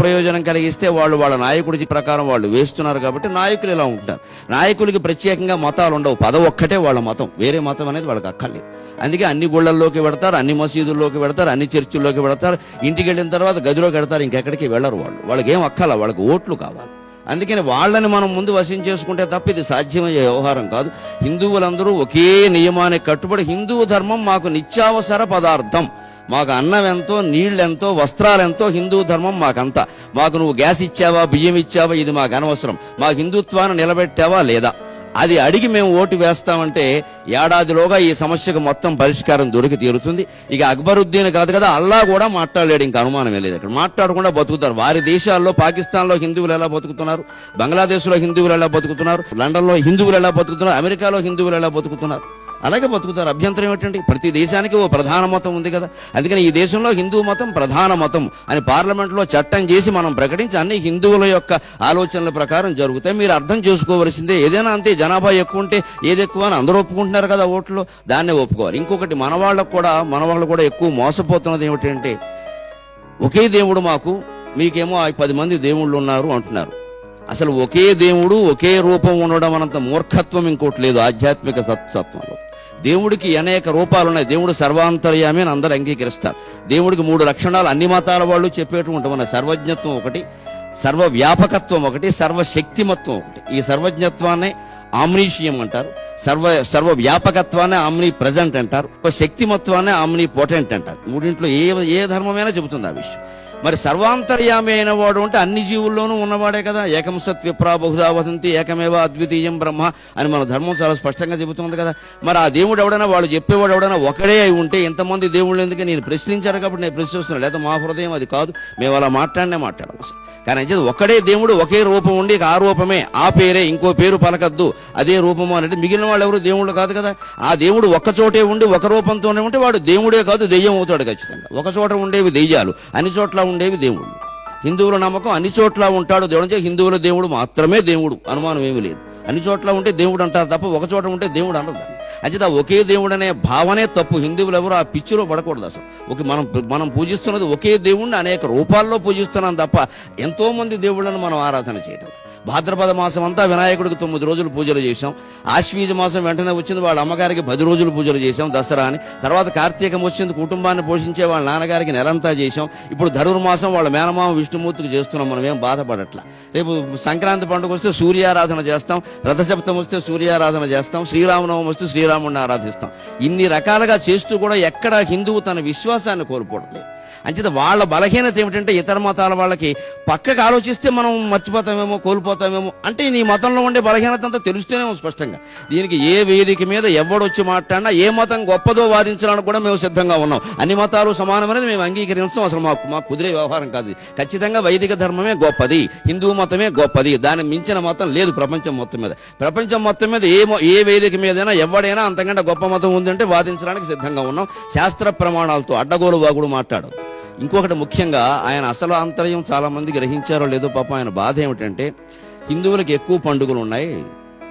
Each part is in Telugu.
ప్రయోజనం కలిగిస్తే వాళ్ళు వాళ్ళ నాయకుడి ప్రకారం వాళ్ళు వేస్తున్నారు కాబట్టి నాయకులు ఇలా ఉంటారు. నాయకులకి ప్రత్యేకంగా మతాలు ఉండవు. పద ఒక్కటే వాళ్ళ మతం. వేరే మతం అనేది వాళ్ళకి అక్కర్లేదు. అందుకే అన్ని గుళ్ళల్లోకి పెడతారు అన్ని మసీదుల్లోకి పెడతారు అన్ని చర్చిల్లోకి పెడతారు ఇంటికి వెళ్ళిన తర్వాత గదిలోకి వెడతారు ఇంకెక్కడికి వెళ్ళరు వాళ్ళు. వాళ్ళకి ఏం అక్కల వాళ్ళకి ఓట్లు కావాలి. అందుకని వాళ్ళని మనం ముందు వశం చేసుకుంటే తప్ప ఇది సాధ్యమయ్యే వ్యవహారం కాదు. హిందువులందరూ ఒకే నియమానికి కట్టుబడి హిందూ ధర్మం మాకు నిత్యావసర పదార్థం. మాకు అన్నం ఎంతో నీళ్ళెంతో వస్త్రాలెంతో హిందూ ధర్మం మాకంత. మాకు నువ్వు గ్యాస్ ఇచ్చావా బియ్యం ఇచ్చావా ఇది మాకు అనవసరం. మా హిందుత్వాన్ని నిలబెట్టావా లేదా? అది అడిగి మేము ఓటు వేస్తామంటే ఏడాదిలోగా ఈ సమస్యకు మొత్తం పరిష్కారం దొరికి తీరుతుంది. ఇక అక్బరుద్దీన్ కాదు కదా అల్లా కూడా మాట్లాడలేడు ఇంకా అనుమానమే లేదు ఇక్కడ మాట్లాడకుండా బతుకుతారు. వారి దేశాల్లో పాకిస్తాన్లో హిందువులు ఎలా బతుకుతున్నారు? బంగ్లాదేశ్లో హిందువులు ఎలా బతుకుతున్నారు? లండన్లో హిందువులు ఎలా బతుకుతున్నారు? అమెరికాలో హిందువులు ఎలా బతుకుతున్నారు? అలాగే బతుకుతారు. అభ్యంతరం ఏమిటండి ప్రతి దేశానికి ఓ ప్రధాన మతం ఉంది కదా. అందుకని ఈ దేశంలో హిందూ మతం ప్రధాన మతం అని పార్లమెంట్లో చట్టం చేసి మనం ప్రకటించి అన్ని హిందువుల యొక్క ఆలోచనల ప్రకారం జరుగుతాయి. మీరు అర్థం చేసుకోవలసిందే ఏదైనా అంతే జనాభా ఎక్కువ ఉంటే ఏది ఎక్కువ అని అందరూ ఒప్పుకుంటున్నారు కదా ఓట్లు? దాన్నే ఒప్పుకోవాలి. ఇంకొకటి మన వాళ్ళకు కూడా మన వాళ్ళు కూడా ఎక్కువ మోసపోతున్నది ఏమిటంటే ఒకే దేవుడు మాకు మీకేమో ఆ పది మంది దేవుళ్ళు ఉన్నారు అంటున్నారు. అసలు ఒకే దేవుడు ఒకే రూపం ఉండడం అనంత మూర్ఖత్వం ఇంకోటి లేదు ఆధ్యాత్మిక సత్సత్వంలో. దేవుడికి అనేక రూపాలు ఉన్నాయి. దేవుడు సర్వాంతర్యామి అని అందరూ అంగీకరిస్తారు. దేవుడికి మూడు లక్షణాలు అన్ని మతాల వాళ్ళు చెప్పేటువంటి మన సర్వజ్ఞత్వం ఒకటి సర్వవ్యాపకత్వం ఒకటి సర్వశక్తిమత్వం ఒకటి. ఈ సర్వజ్ఞత్వాన్ని ఆమ్నీషియం అంటారు. సర్వ సర్వ వ్యాపకత్వాన్ని ఆమ్ని ప్రజెంట్ అంటారు. శక్తిమత్వాన్ని ఆమ్ని పొటెంట్ అంటారు. మూడింట్లో ఏ ఏ ధర్మమైనా చెబుతుంది ఆ విషయం. మరి సర్వాంతర్యామి అయిన వాడు అంటే అన్ని జీవుల్లోనూ ఉన్నవాడే కదా. ఏకం సత్ విప్రా బహుధా వసంతి ఏకమేవ అద్వితీయం బ్రహ్మ అని మన ధర్మం చాలా స్పష్టంగా చెబుతుంది కదా. మరి ఆ దేవుడు ఎవడైనా వాళ్ళు చెప్పేవాడు ఎవడైనా ఒకడే అయి ఉంటే ఇంతమంది దేవుళ్ళు ఎందుకు? నేను ప్రశ్నించారు కాబట్టి నేను ప్రశ్నిస్తున్నాను లేదా మా హృదయం అది కాదు. మేము అలా మాట్లాడినే మాట్లాడాలి కానీ అంటే ఒకడే దేవుడు ఒకే రూపం ఉండి ఆ రూపమే ఆ పేరే ఇంకో పేరు పలకద్దు. అదే రూపము అనేది మిగిలిన వాళ్ళు ఎవరు? దేవుళ్ళు కాదు కదా. ఆ దేవుడు ఒక్కచోటే ఉండి ఒక రూపంతోనే ఉంటే వాడు దేవుడే కాదు దెయ్యం అవుతాడు ఖచ్చితంగా. ఒక చోట ఉండేవి దెయ్యాలు. అన్ని చోట్ల ఉండేవి దేవుళ్ళు. హిందువుల నమ్మకం అన్ని చోట్ల ఉంటాడు దేవుడు అంటే హిందువుల దేవుడు మాత్రమే దేవుడు. అనుమానం ఏమీ లేదు. అన్ని చోట్ల ఉంటే దేవుడు అంటారు తప్ప ఒక చోట ఉంటే దేవుడు అనరు దాన్ని. అంచేత ఒకే దేవుడు అనే భావనే తప్పు. హిందువులు ఎవరు ఆ పిచ్చిలో పడకూడదు అసలు. ఒక మనం మనం పూజిస్తున్నది ఒకే దేవుణ్ణి అనేక రూపాల్లో పూజిస్తున్నాం తప్ప ఎంతో మంది దేవుళ్ళను మనం ఆరాధన చేయటం. భాద్రపద మాసం అంతా వినాయకుడికి తొమ్మిది రోజులు పూజలు చేశాం. ఆశ్వీజ మాసం వెంటనే వచ్చింది వాళ్ళ అమ్మగారికి పది రోజులు పూజలు చేశాం దసరా అని. తర్వాత కార్తీకం వచ్చింది కుటుంబాన్ని పోషించే వాళ్ళ నాన్నగారికి నెలంతా చేశాం. ఇప్పుడు ధనుర్మాసం వాళ్ళ మేనమామ విష్ణుమూర్తికి చేస్తున్నాం మనం ఏం బాధపడట్లా. రేపు సంక్రాంతి పండుగ వస్తే సూర్యారాధన చేస్తాం రథసప్తం వస్తే సూర్యారాధన చేస్తాం శ్రీరామనవం వస్తే శ్రీరాముడిని ఆరాధిస్తాం. ఇన్ని రకాలుగా చేస్తూ కూడా ఎక్కడ హిందువు తన విశ్వాసాన్ని కోల్పోవడం లేదు. అంచేత వాళ్ళ బలహీనత ఏమిటంటే ఇతర మతాల వాళ్ళకి పక్కకు ఆలోచిస్తే మనం మర్చిపోతామేమో కోల్పోతామేమో అంటే నీ మతంలో ఉండే బలహీనత అంతా తెలుస్తూనేమో స్పష్టంగా. దీనికి ఏ వేదిక మీద ఎవడొచ్చి మాట్లాడినా ఏ మతం గొప్పదో వాదించడానికి కూడా మేము సిద్ధంగా ఉన్నాం. అన్ని మతాలు సమానమనేది మేము అంగీకరించడం అసలు మాకు మాకు కుదిరే వ్యవహారం కాదు. ఖచ్చితంగా వైదిక ధర్మమే గొప్పది హిందూ మతమే గొప్పది దాన్ని మించిన మతం లేదు ప్రపంచం మొత్తం మీద. ప్రపంచం మొత్తం మీద ఏ ఏ వేదిక మీదైనా ఎవడైనా అంతకంటే గొప్ప మతం ఉందంటే వాదించడానికి సిద్ధంగా ఉన్నాం. శాస్త్ర ప్రమాణాలతో అడ్డగోలు వాగుడు మాట్లాడదు ఇంకొకటి ముఖ్యంగా ఆయన అసలు ఆంతర్యం చాలామంది గ్రహించారో లేదో పాపం ఆయన బాధ ఏమిటంటే హిందువులకు ఎక్కువ పండుగలు ఉన్నాయి.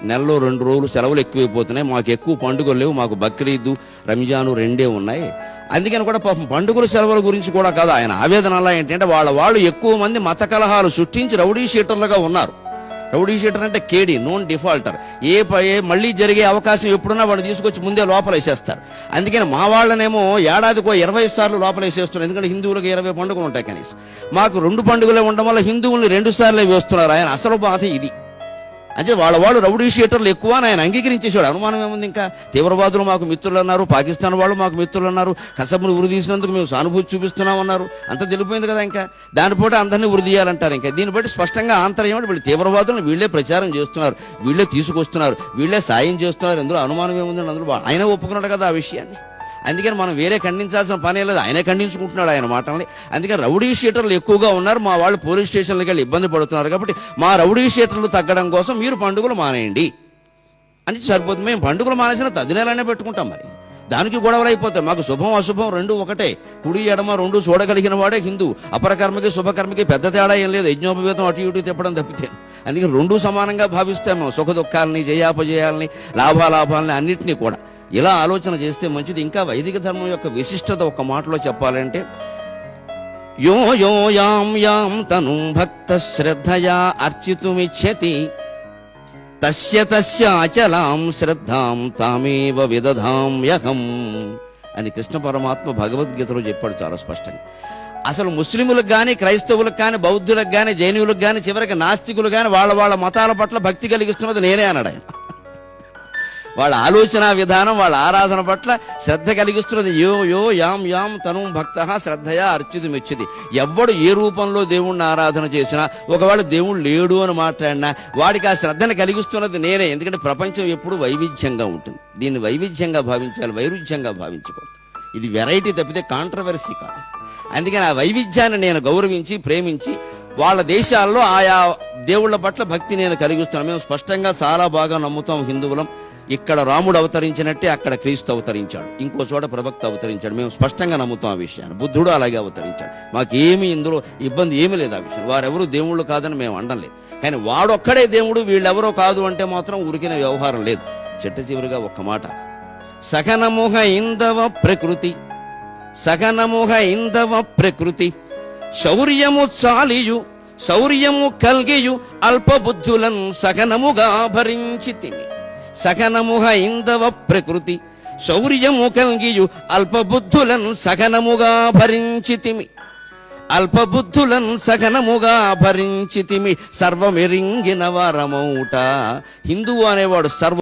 నెలలో రెండు రోజులు సెలవులు ఎక్కువైపోతున్నాయి. మాకు ఎక్కువ పండుగలు లేవు. మాకు బక్రీదు రంజాను రెండే ఉన్నాయి. అందుకని కూడా పాపం పండుగల సెలవుల గురించి కూడా కాదు. ఆయన ఆవేదన అలా ఏంటంటే వాళ్ళ వాళ్ళు ఎక్కువ మంది మత కలహాలు సృష్టించి రౌడీ షీటర్లుగా ఉన్నారు. రౌడీ షీటర్ అంటే కేడి నోన్ డిఫాల్టర్. ఏ ప- ఏ మళ్ళీ జరిగే అవకాశం ఎప్పుడున్నా వాడిని తీసుకొచ్చి ముందే లోపల వేసేస్తారు. అందుకని మా వాళ్ళనేమో ఏడాదికో ఇరవై సార్లు లోపల వేసేస్తున్నారు. ఎందుకంటే హిందువులకు ఇరవై పండుగలు ఉంటాయి కనీసం. మాకు రెండు పండుగలే ఉండడం వల్ల హిందువుల్ని రెండు సార్లు వేస్తున్నారు. ఆయన అసలు బాధ ఇది. అంటే వాళ్ళ వాళ్ళు రౌడీ షీటర్లు ఎక్కువ అని ఆయన అంగీకరించేశాడు. అనుమానం ఏముంది ఇంకా? తీవ్రవాదులు మాకు మిత్రులు అన్నారు పాకిస్తాన్ వాళ్ళు మాకు మిత్రులు అన్నారు కసబును ఉరి తీసినందుకు మేము సానుభూతి చూపిస్తున్నాం అన్నారు. అంత తెలిపోయింది కదా ఇంకా? దానిపోటీ అందరినీ ఉరి తీయాలంటారు ఇంకా. దీన్ని బట్టి స్పష్టంగా ఆంతర్యం ఏంటి? వీళ్ళు తీవ్రవాదులను వీళ్ళే ప్రచారం చేస్తున్నారు వీళ్ళే తీసుకొస్తున్నారు వీళ్ళే సాయం చేస్తున్నారు. ఇందులో అనుమానం ఏముంది అందులో ఆయన ఒప్పుకున్నాడు కదా ఆ విషయాన్ని. అందుకని మనం వేరే ఖండించాల్సిన పనే లేదు. ఆయనే ఖండించుకుంటున్నాడు ఆయన మాటల్ని. అందుకని రౌడీ షీటర్లు ఎక్కువగా ఉన్నారు. మా వాళ్ళు పోలీస్ స్టేషన్లకు వెళ్ళి ఇబ్బంది పడుతున్నారు కాబట్టి మా రౌడీ షీటర్లు తగ్గడం కోసం మీరు పండుగలు మానేయండి. అని సరిపోతుంది. మేము పండుగలు మానేసిన తదినేలానే పెట్టుకుంటాం మరి. దానికి గొడవలు అయిపోతాయి. మాకు శుభం అశుభం రెండు ఒకటే. కుడి ఎడమ రెండు చూడగలిగిన వాడే హిందూ. అపరకర్మకి శుభకర్మకి పెద్ద తేడా ఏం లేదు. యజ్ఞోపవేతం అటు ఇటు తిప్పడం తప్పితే. అందుకే రెండు సమానంగా భావిస్తాము సుఖ దుఃఖాలని జయాపజయాలని లాభాలాభాలని అన్నింటినీ కూడా. ఇలా ఆలోచన చేస్తే మంచిది. ఇంకా వైదిక ధర్మం యొక్క విశిష్టత ఒక మాటలో చెప్పాలంటే యో యో యాం యాం తను భక్త శ్రద్ధయా అర్చితుమిచ్చతి తస్య తస్య అచలాం శ్రద్ధాం తామేవ విదధాం యహం అని కృష్ణ పరమాత్మ భగవద్గీతలో చెప్పాడు చాలా స్పష్టంగా. అసలు ముస్లిములకు కానీ క్రైస్తవులకు కానీ బౌద్ధులకు కానీ జైనులకు కానీ చివరికి నాస్తికులు కానీ వాళ్ళ వాళ్ళ మతాల పట్ల భక్తి కలిగిస్తున్నది నేనే అన్నాడు ఆయన. వాళ్ళ ఆలోచన విధానం వాళ్ళ ఆరాధన పట్ల శ్రద్ధ కలిగిస్తున్నది. యో యో యాం యాం తను భక్త శ్రద్ధయా అర్చితి మెచ్చిది ఎవ్వడు ఏ రూపంలో దేవుణ్ణి ఆరాధన చేసినా ఒకవేళ దేవుడు లేడు అని మాట్లాడినా వాడికి ఆ శ్రద్ధను కలిగిస్తున్నది నేనే. ఎందుకంటే ప్రపంచం ఎప్పుడు వైవిధ్యంగా ఉంటుంది. దీన్ని వైవిధ్యంగా భావించాలి వైరుధ్యంగా భావించకూడదు. ఇది వెరైటీ తప్పితే కాంట్రవర్సీ కాదు. అందుకని ఆ వైవిధ్యాన్ని నేను గౌరవించి ప్రేమించి వాళ్ళ దేశాల్లో ఆయా దేవుళ్ళ పట్ల భక్తి నేను కలిగిస్తున్నాను. మేము స్పష్టంగా చాలా బాగా నమ్ముతాం హిందువులం. ఇక్కడ రాముడు అవతరించినట్టే అక్కడ క్రీస్తు అవతరించాడు. ఇంకో చోట ప్రభక్త అవతరించాడు. మేము స్పష్టంగా నమ్ముతాం ఆ విషయాన్ని. బుద్ధుడు అలాగే అవతరించాడు. మాకేమీ ఇందులో ఇబ్బంది ఏమీ లేదు ఆ విషయం. వారెవరు దేవుళ్ళు కాదని మేము అనడం లేదు. కానీ వాడొక్కడే దేవుడు వీళ్ళెవరో కాదు అంటే మాత్రం ఉరికిన వ్యవహారం లేదు. చిట్ట చివరిగా ఒక్క మాట. సకనముహ ఇందవ ప్రకృతి సగనముగ ఇందవ ప్రకృతి శౌర్యము చాలియు శౌర్యము కల్గియు అల్పబుద్ధులన్ సగనముగా భరించితిమి. సగనముగ ఇందవ ప్రకృతి శౌర్యము కలిగియు అల్పబుద్ధులన్ సగనముగా భరించితిమి. అల్పబుద్ధులన్ సగనముగా భరించితిమి. సర్వమెరింగిన వరమౌట. హిందువు అనేవాడు సర్వ